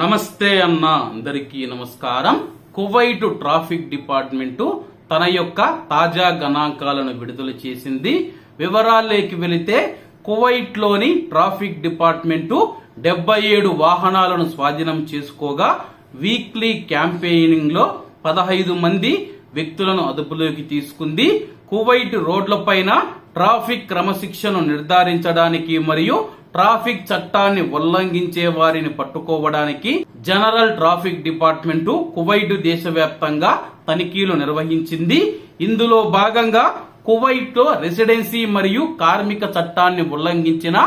నమస్తే అన్న అందరికీ నమస్కారం. కువైట్ ట్రాఫిక్ డిపార్ట్మెంటు తన యొక్క తాజా గణాంకాలను విడుదల చేసింది. వివరాల్లోకి వెళితే కువైట్లోని ట్రాఫిక్ డిపార్ట్మెంటు డెబ్బై ఏడు వాహనాలను స్వాధీనం చేసుకోగా వీక్లీ క్యాంపెయినింగ్లో పదహైదు మంది వ్యక్తులను అదుపులోకి తీసుకుంది. కువైట్ రోడ్లపైన ట్రాఫిక్ క్రమశిక్షను నిర్ధారించడానికి మరియు ట్రాఫిక్ చట్టాన్ని ఉల్లంఘించే వారిని పట్టుకోవడానికి జనరల్ ట్రాఫిక్ డిపార్ట్మెంటు కువైట్ దేశవ్యాప్తంగా తనిఖీలు నిర్వహించింది. ఇందులో భాగంగా కువైట్లో రెసిడెన్సీ మరియు కార్మిక చట్టాన్ని ఉల్లంఘించిన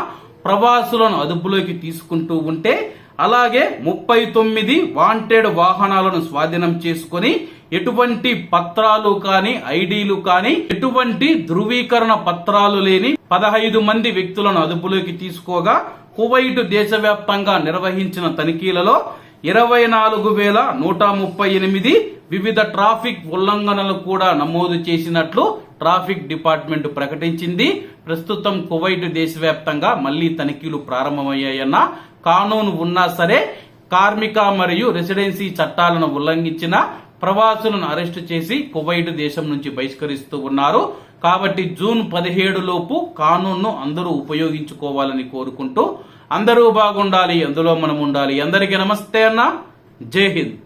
ప్రవాసులను అదుపులోకి తీసుకుంటూ ఉంటే అలాగే ముప్పై తొమ్మిది వాంటెడ్ వాహనాలను స్వాధీనం చేసుకొని ఎటువంటి పత్రాలు కాని ఐడీలు కాని ఎటువంటి ధృవీకరణ పత్రాలు లేని పదహైదు మంది వ్యక్తులను అదుపులోకి తీసుకోగా కువైట్ దేశవ్యాప్తంగా నిర్వహించిన తనిఖీలలో ఇరవై నాలుగు వేల నూట ముప్పై ఎనిమిది వివిధ ట్రాఫిక్ ఉల్లంఘనలు కూడా నమోదు చేసినట్లు ట్రాఫిక్ డిపార్ట్మెంట్ ప్రకటించింది. ప్రస్తుతం కువైట్ దేశవ్యాప్తంగా మళ్ళీ తనిఖీలు ప్రారంభమయ్యాయన్న కానూను ఉన్నా సరే కార్మిక మరియు రెసిడెన్సీ చట్టాలను ఉల్లంఘించిన ప్రవాసులను అరెస్టు చేసి కువైట్ దేశం నుంచి బహిష్కరిస్తూ ఉన్నారు. కాబట్టి జూన్ పదిహేడు లోపు కానూన్ను అందరూ ఉపయోగించుకోవాలని కోరుకుంటూ అందరూ బాగుండాలి అందులో మనం ఉండాలి. అందరికీ నమస్తే అన్న. జై హింద్.